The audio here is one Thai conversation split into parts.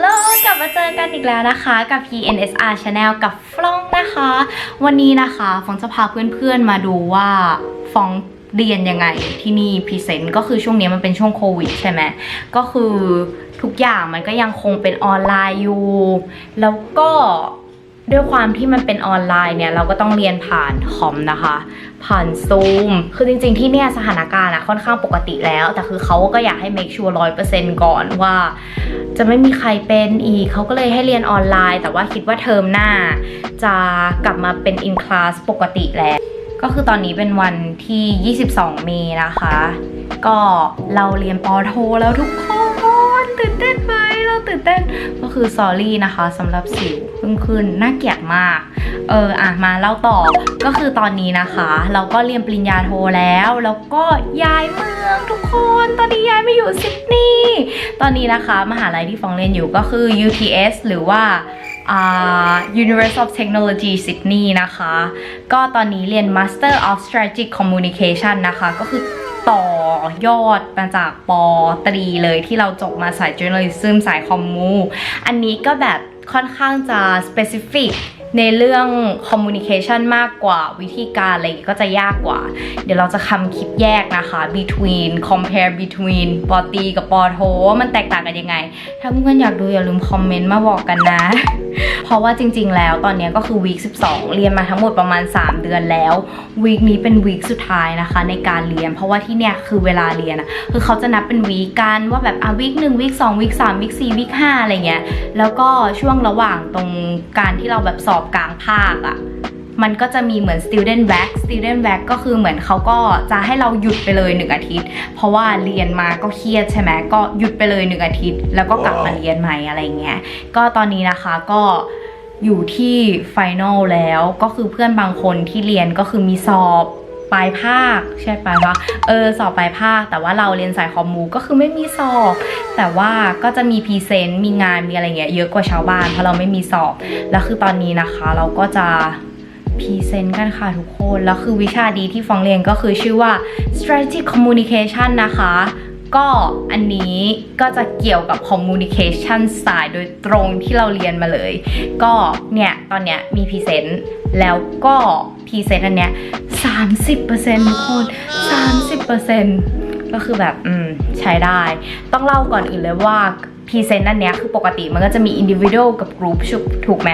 โลกลับมาเจอกันอีกแล้วนะคะกับ PNSR Channel กับฟลองนะคะ วันนี้นะคะฟองจะพาเพื่อนๆมาดูว่าฟองเรียนยังไงที่นี่พรีเซนต์ก็คือช่วงนี้มันเป็นช่วงโควิดใช่ไหมก็คือทุกอย่างมันก็ยังคงเป็นออนไลน์อยู่ แล้วก็ ด้วยความที่มันเป็นออนไลน์เนี่ยเราก็ต้องเรียนผ่านคอมนะคะ ผ่านซูมคือจริงๆที่เนี่ยสถานการณ์อะค่อนข้างปกติแล้ว แต่คือเขาก็อยากให้ make sure ร้อยเปอร์เซ็นต์ก่อนว่า จะไม่มีใครเป็นอีกเขาก็เลยให้เรียนออนไลน์ แต่ว่าคิดว่าเทอมหน้า จะกลับมาเป็น in class ปกติแล้ว ก็คือตอนนี้เป็นวันที่ 22 เมษนะคะ ก็เราเรียนปอโทแล้วทุกคนตื่นเต้น ตื่นเต้นก็คือ sorry นะคะสำหรับสิวเพิ่งขึ้นน่าเกลียดมากเอออะมาเล่าต่อก็คือตอนนี้นะคะ เราก็เรียนปริญญาโทแล้ว แล้วก็ย้ายเมืองทุกคนตอนนี้ย้ายมาอยู่ซิดนีย์ตอนนี้นะคะ มหาลัยที่ฟองเรียนอยู่ก็คือ UTS หรือว่าอ่า University of Technology Sydney นะคะ ก็ตอนนี้เรียน Master of Strategic Communication นะคะ ก็คือ ต่อยอดมาจากปตรีเลยที่เราจบมาสาย Journalism สายคอมมู อันนี้ก็แบบค่อนข้างจะ specific ในเรื่อง communication มากกว่าวิธีการอะไรก็จะยากกว่า เดี๋ยวเราจะทำคลิปแยกนะคะ between compare between ปอตีกับปอโทว่ามันแตกต่างกันยังไง ถ้าเพื่อนๆอยากดูอย่าลืมคอมเมนต์มาบอกกันนะ เพราะว่าจริง ๆ แล้วตอนนี้ก็คือวีค12 เรียนมาทั้งหมดประมาณ 3 เดือนแล้ววีคนี้เป็นวีคสุดท้ายนะคะ ในการเรียน เพราะว่าที่เนี่ยคือเวลาเรียนอะคือเขาจะนับเป็นวีคกันว่าแบบอะวีคหนึ่งวีคสองวีคสามวีคสี่วีคห้าอะไรเงี้ยแล้วก็ช่วงระหว่างตรงการที่เราแบบสอบกลางภาคอะมันก็จะมีเหมือน student back student back ก็คือเหมือนเขาก็จะให้เราหยุดไปเลยหนึ่งอาทิตย์ เพราะว่าเรียนมาก็เครียดใช่ไหมก็หยุดไปเลยหนึ่งอาทิตย์ แล้วก็กลับมาเรียนใหม่อะไรเงี้ยก็ตอนนี้นะคะก็อยู่ที่ไฟนอลแล้วก็คือเพื่อนบางคนที่เรียนก็คือมีสอบ ปลายภาค ใช่ปลายภาคเออสอบปลายภาค แต่ว่าเราเรียนสายคอมมูก็คือไม่มีสอบ แต่ว่าก็จะมีพรีเซนต์มีงานมีอะไรเงี้ยเยอะกว่าชาวบ้านเพราะเราไม่มีสอบแล้วคือตอนนี้นะคะ เราก็จะพรีเซนต์กันค่ะทุกคน แล้วคือวิชาดีที่ฟองเรียนก็คือชื่อว่า strategic communication นะคะ ก็อันนี้ก็จะเกี่ยวกับ communication สายโดยตรงที่เราเรียนมาเลย ก็เนี่ย ตอนเนี้ยมีพรีเซนต์แล้วก็พรีเซนต์อันเนี้ย 30%ทุกคน 30%ก็คือแบบอืมใช้ได้ ต้องเล่าก่อนอื่นเลยว่าพรีเซนต์อันเนี้ยคือปกติมันก็จะมี individual กับ group ถูกไหม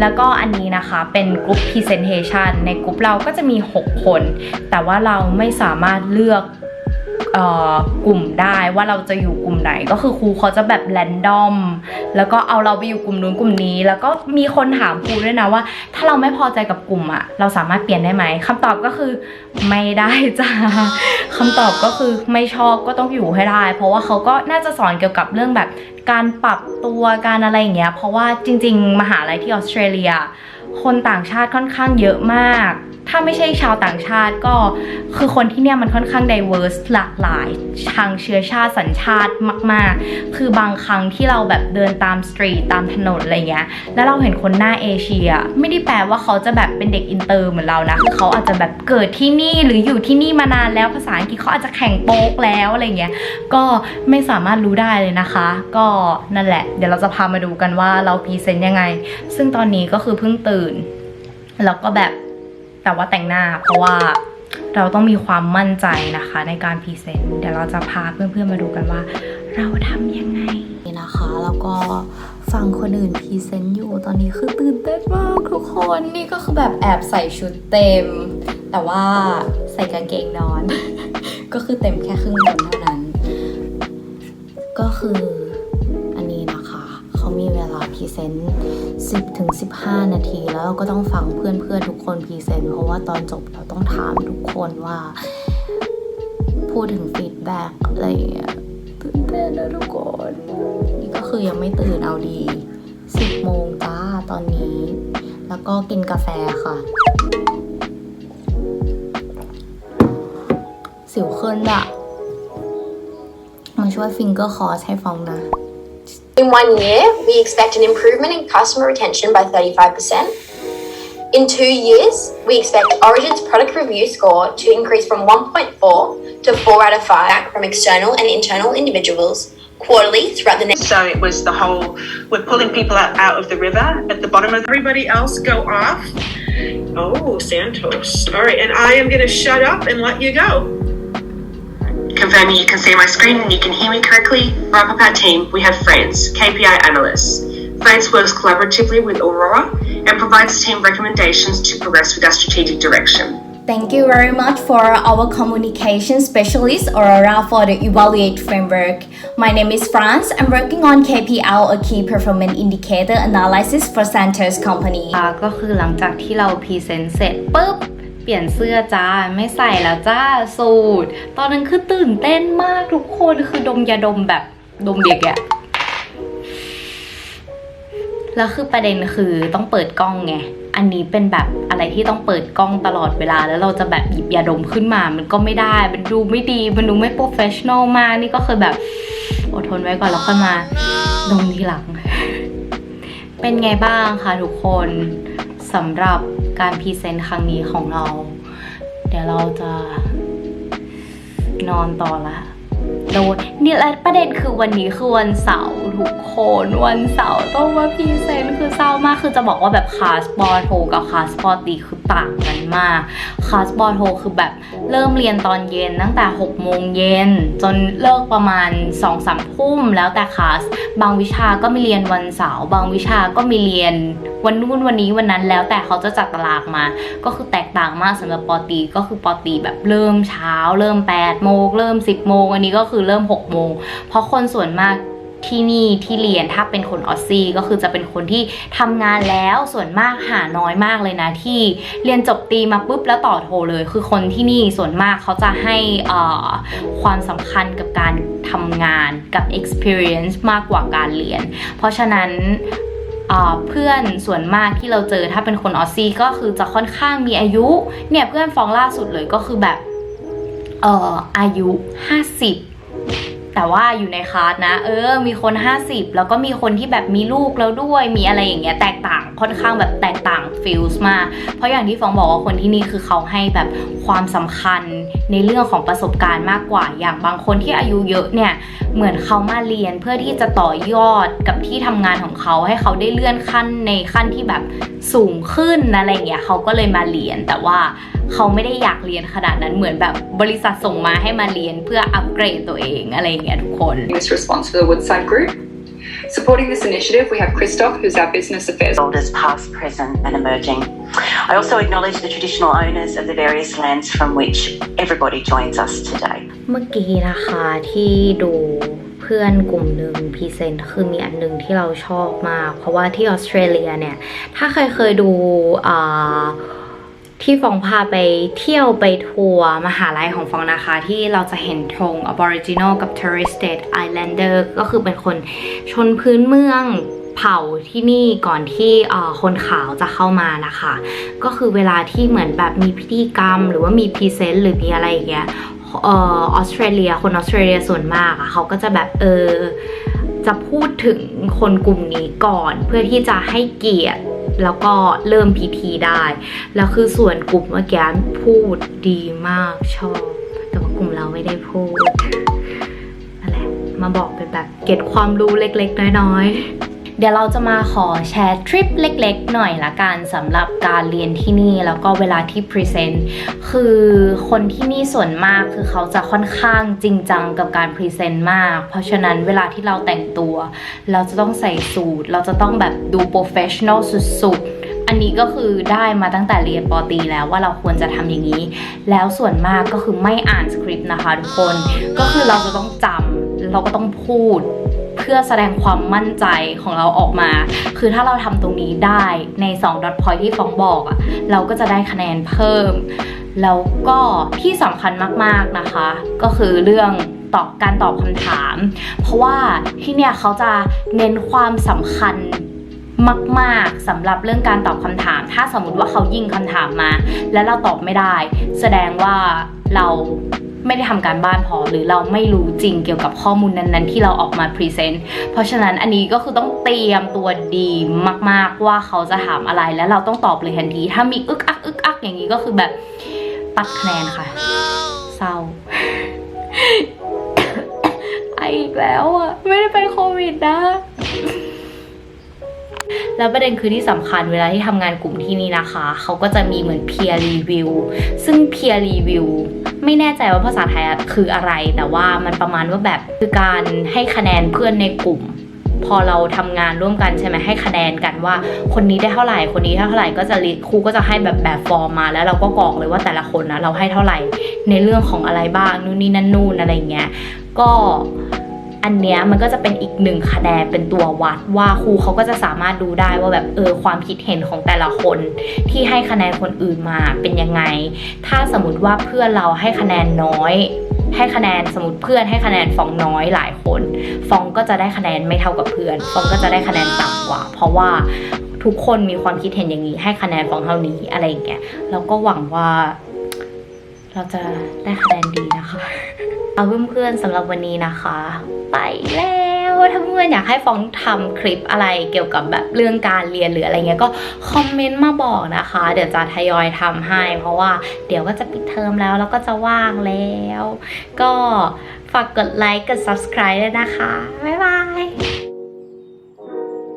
แล้วก็อันนี้นะคะเป็น group presentation ในกลุ่มเราก็จะมี 6 คน แต่ว่าเราไม่สามารถเลือก กลุ่มได้ว่าเราจะอยู่กลุ่มไหนก็คือครูเขาจะแบบแรนดอม แล้วก็เอาเราไปอยู่กลุ่มนู้นกลุ่มนี้ แล้วก็มีคนถามครูด้วยนะว่า ถ้าเราไม่พอใจกับกลุ่มอะเราสามารถเปลี่ยนได้ไหมคำตอบก็คือไม่ได้จ้าคำตอบก็คือไม่ชอบก็ต้องอยู่ให้ได้ เพราะว่าเขาก็น่าจะสอนเกี่ยวกับเรื่องแบบการปรับตัวการอะไรอย่างเงี้ยเพราะว่าจริง ๆ มหาลัยที่ออสเตรเลีย คนต่างชาติค่อนข้างเยอะมาก ถ้าไม่ใช่ชาวต่างชาติก็คือคนที่เนี่ยมันค่อนข้าง diverse หลากหลายทางเชื้อชาติสัญชาติมาก ๆ คือบางครั้งที่เราแบบเดินตามสตรีทตามถนนอะไรเงี้ยแล้วเราเห็นคนหน้าเอเชีย ไม่ได้แปลว่าเขาจะแบบเป็นเด็กอินเตอร์เหมือนเรานะคือเขาอาจจะแบบเกิดที่นี่หรืออยู่ที่นี่มานานแล้วภาษาอังกฤษเขาอาจจะแข่งโป๊กแล้วอะไรเงี้ยก็ไม่สามารถรู้ได้เลยนะคะ ก็นั่นแหละ เดี๋ยวเราจะพามาดูกันว่าเราพรีเซนต์ยังไง ซึ่งตอนนี้ก็คือเพิ่งตื่นแล้วก็แบบ แต่ว่าแต่งหน้าเพราะว่าเราต้องมีความมั่นใจนะคะในการพรีเซนต์เดี๋ยวเราจะพาเพื่อนๆมาดูกันว่า เราทำยังไงนะคะแล้วก็ฟังคนอื่นพรีเซนต์อยู่ตอนนี้คือตื่นเต้นมากทุกคนนี่ก็คือแบบแอบใส่ชุดเต็ม แต่ว่าใส่กางเกงนอน ก็คือเต็มแค่ครึ่งบนเท่านั้น ก็คืออันนี้นะคะ เขามีเวลาพรีเซนต์ 10ถึง15 นาที แล้วเราก็ต้องฟังเพื่อนๆทุกคนพรีเซนต์เพราะว่าตอนจบเราต้องถามทุกคนว่า พูดถึงฟีดแบ็กอะไรอย่างเงี้ยตื่นเต้นนะทุกคน นี่ก็คือยังไม่ตื่นเอาดี 10 โมงจ้าตอนนี้ แล้วก็กินกาแฟค่ะ สิวขึ้นอะมาช่วยฟิงเกอร์คอร์สให้ฟองนะ In one year, we expect an improvement in customer retention by 35%. In two years, we expect Origin's product review score to increase from 1.4 to 4 out of 5 from external and internal individuals quarterly throughout the next So it was the whole we're pulling people out, out of the river at the bottom of everybody else go off. Oh, Santos. All right, and I am going to shut up and let you go. Confirming you can see my screen and you can hear me correctly. Wrap up our team, we have France, KPI analysts. France works collaboratively with Aurora and provides team recommendations to progress with our strategic direction. Thank you very much for our communication specialist Aurora for the evaluate framework. My name is France. I'm working on KPL, a key performance indicator analysis for Santos Company. ก็คือหลังจากที่เราพรีเซนต์เสร็จปุ๊บ เปลี่ยนเสื้อจ้า ไม่ใส่แล้วจ้า สูตร ตอนนั้นคือตื่นเต้นมากทุกคนคือดมยาดมแบบดมเด็กอะแล้วคือประเด็นคือต้องเปิดกล้องไง อันนี้เป็นแบบอะไรที่ต้องเปิดกล้องตลอดเวลา แล้วเราจะแบบหยิบยาดมขึ้นมา มันก็ไม่ได้ มันดูไม่ดี มันดูไม่โปรเฟชชั่นอลมาก นี่ก็คือแบบอดทนไว้ก่อนแล้วค่อยมาดมทีหลัง เป็นไงบ้างคะทุกคนสำหรับ การพรีเซนต์ครั้งนี้ของเรา เดี๋ยวเราจะนอนต่อละโดนนี่และประเด็นคือวันนี้คือวันเสาร์ทุกคนวันเสาร์ต้องมาพรีเซนต์คือเศร้ามากคือจะบอกว่าแบบคาสปอลโทกับคาสปอตีคือต่างกันมากคลาสบอลโทคือแบบเริ่มเรียนตอนเย็นตั้งแต่6โมงเย็นจนเลิกประมาณ2อสามทุ่มแล้วแต่คลาสบางวิชาก็มีเรียนวันเสาร์บางวิชาก็มีเรียนวันนู่นวันนี้วันนั้นแล้วแต่เขาจะจัดตารางมา ก็คือแตกต่างมากสำหรับปอตีก็คือปอตีแบบเริ่มเช้า เริ่ม8โมงเริ่ม 10โมงอันนี้ก็คือเริ่ม6โมงเพราะคนส่วนมาก ที่นี่ที่เรียนถ้าเป็นคนออสซี่ก็คือจะเป็นคนที่ทำงานแล้วส่วนมากหาน้อยมากเลยนะที่เรียนจบตีมาปุ๊บแล้วต่อโทเลย คือคนที่นี่ส่วนมากเขาจะให้ความสำคัญกับการทำงานกับ experience มากกว่าการเรียน เพราะฉะนั้นเพื่อนส่วนมากที่เราเจอถ้าเป็นคนออสซี่ก็คือจะค่อนข้างมีอายุเนี่ยเพื่อนฟองล่าสุดเลยก็คือแบบเอ่ออายุ 50 แต่ว่าอยู่ในคลาสนะ เออ มีคน 50 แล้วก็มีคนที่แบบมีลูกแล้วด้วยมีอะไรอย่างเงี้ยแตกต่างค่อนข้างแบบแตกต่างฟิลส์มาก เพราะอย่างที่ฟองบอกว่าคนที่นี่คือเขาให้แบบความสำคัญในเรื่องของประสบการณ์มากกว่าอย่างบางคนที่อายุเยอะเนี่ยเหมือนเขามาเรียนเพื่อที่จะต่อยอดกับที่ทำงานของเขาให้เขาได้เลื่อนขั้นในขั้นที่แบบสูงขึ้นอะไรเงี้ยเขาก็เลยมาเรียนแต่ว่า เขาไม่ได้อยากเรียนขนาดนั้นเหมือนแบบบริษัทส่งมาให้มาเรียนเพื่ออัปเกรดตัวเองอะไรอย่างเงี้ยทุกคน this response for the Woodside Group. Supporting this initiative, we have Christoph, who's our business affairs elders past, present, and emerging. I also acknowledge the traditional owners of the various lands from which everybody joins us today. เมื่อกี้นะคะที่ดูเพื่อนกลุ่มหนึ่งพรีเซนต์คือมีอันหนึงที่เราชอบมาก เพราะว่าที่ออสเตรเลียเนี่ย ถ้าเคยเคยดูอ่า ที่ฟองพาไปเที่ยวไปทัวร์มหาลัยของฟองนะคะ ที่เราจะเห็นธง Aboriginal กับ Torres Strait Islander ก็คือเป็นคนชนพื้นเมืองเผ่าที่นี่ก่อนที่คนขาวจะเข้ามานะคะ ก็คือเวลาที่เหมือนแบบมีพิธีกรรม หรือว่ามีพรีเซนต์หรือมีอะไรอย่างเงี้ยออออสเตรเลีย คนออสเตรเลียส่วนมากอะเขาก็จะแบบเออจะพูดถึงคนกลุ่มนี้ก่อน เพื่อที่จะให้เกียรติ แล้วก็เริ่มพิธีได้ แล้วคือส่วนกลุ่มเมื่อกี้พูดดีมากชอบ แต่ว่ากลุ่มเราไม่ได้พูดนั่นแหละมาบอกเป็นแบบเก็ตความรู้เล็กๆ น้อยๆ เดี๋ยวเราจะมาขอแชร์ทริปเล็กๆ หน่อยละกันสำหรับการเรียนที่นี่แล้วก็เวลาที่พรีเซนต์คือคนที่นี่ส่วนมากคือเขาจะค่อนข้างจริงจังกับการพรีเซนต์มาก เพราะฉะนั้นเวลาที่เราแต่งตัว เราจะต้องใส่สูทเราจะต้องแบบดูโปรเฟชชั่นอลสุดๆอันนี้ก็คือได้มาตั้งแต่เรียนปอตีแล้วว่าเราควรจะทำอย่างนี้ แล้วส่วนมากก็คือไม่อ่านสคริปต์นะคะทุกคน ก็คือเราจะต้องจำเราก็ต้องพูด พื่อแสดงความมั่นใจของเราออกมา คือถ้าเราทำตรงนี้ได้ใน2 dot point ที่ฟองบอกอะเราก็จะได้คะแนนเพิ่ม แล้วก็ที่สำคัญมากๆนะคะ ก็คือเรื่องตอบการตอบคำถาม เพราะว่าที่เนี่ยเขาจะเน้นความสำคัญมากๆสำหรับเรื่องการตอบคำถาม ถ้าสมมติว่าเขายิงคำถามมา แล้วเราตอบไม่ได้ แสดงว่าเรา ไม่ได้ทำการบ้านพอหรือเราไม่รู้จริงเกี่ยวกับข้อมูลนั้นๆ ที่เราออกมาพรีเซนต์เพราะฉะนั้นอันนี้ก็คือต้องเตรียมตัวดีมากๆว่าเขาจะถามอะไรแล้วเราต้องตอบเลยทันที ถ้ามีอึกอักอึกอักอย่างนี้ก็คือแบบตัดคะแนนค่ะเศร้าไออีกแล้วอะไม่ได้เป็นโควิดนะแล้วประเด็นคือที่สำคัญเวลาที่ทำงานกลุ่มที่นี่นะคะ เขาก็จะมีเหมือน peer review ซึ่ง peer review ไม่แน่ใจว่าภาษาไทยคืออะไร แต่ว่ามันประมาณว่าแบบคือการให้คะแนนเพื่อนในกลุ่ม พอเราทำงานร่วมกันใช่ไหมให้คะแนนกันว่า คนนี้ได้เท่าไหร่คนนี้เท่าไหร่ก็จะครูก็จะให้แบบแบบฟอร์มมาแล้วเราก็กรอกเลยว่าแต่ละคนนะเราให้เท่าไหร่ในเรื่องของอะไรบ้างนู่นนี่นั่นนู่นอะไรเงี้ยก็ อันเนี้ยมันก็จะเป็นอีกหนึ่งคะแนนเป็นตัววัดว่าครูเขาก็จะสามารถดูได้ว่าแบบเออความคิดเห็นของแต่ละคนที่ให้คะแนนคนอื่นมาเป็นยังไง ถ้าสมมติว่าเพื่อนเราให้คะแนนน้อยให้คะแนนสมมติเพื่อนให้คะแนนฟองน้อยหลายคน ฟองก็จะได้คะแนนไม่เท่ากับเพื่อน ฟองก็จะได้คะแนนต่ำกว่า เพราะว่าทุกคนมีความคิดเห็นอย่างนี้ ให้คะแนนฟองเท่านี้อะไรอย่างเงี้ยแล้วก็หวังว่า เราจะได้คะแนนดีนะคะ เอาเพื่อนๆสำหรับวันนี้นะคะ ไปแล้วถ้าเพื่อนอยากให้ฟองทำคลิปอะไรเกี่ยวกับแบบเรื่องการเรียนหรืออะไรเงี้ยก็คอมเมนต์มาบอกนะคะ เดี๋ยวจะทยอยทำให้ เพราะว่าเดี๋ยวก็จะปิดเทอมแล้วแล้วก็จะว่างแล้ว ก็ฝากกดไลค์กด subscribe ด้วยนะคะ บ๊าย